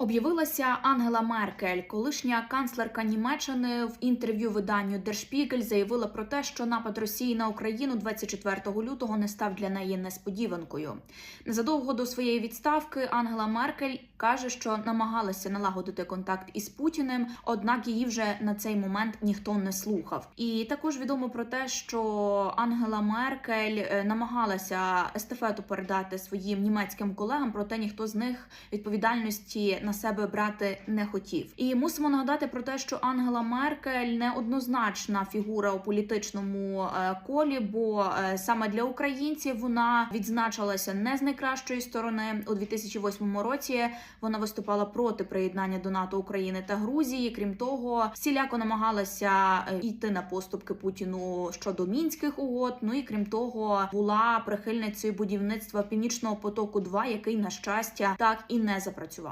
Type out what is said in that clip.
Об'явилася Ангела Меркель, колишня канцлерка Німеччини в інтерв'ю виданню Der заявила про те, що напад Росії на Україну 24 лютого не став для неї несподіванкою. Незадовго до своєї відставки Ангела Меркель каже, що намагалася налагодити контакт із Путіним, однак її вже на цей момент ніхто не слухав. І також відомо про те, що Ангела Меркель е, намагалася естафету передати своїм німецьким колегам, проте ніхто з них відповідальності на себе брати не хотів. І мусимо нагадати про те, що Ангела Меркель неоднозначна фігура у політичному е, колі, бо е, саме для українців вона відзначилася не з найкращої сторони у 2008 році. Вона виступала проти приєднання до НАТО України та Грузії. Крім того, всіляко намагалася е, йти на поступки Путіну щодо мінських угод. Ну і крім того, була прихильницею будівництва Північного потоку, 2 який на щастя так і не запрацював.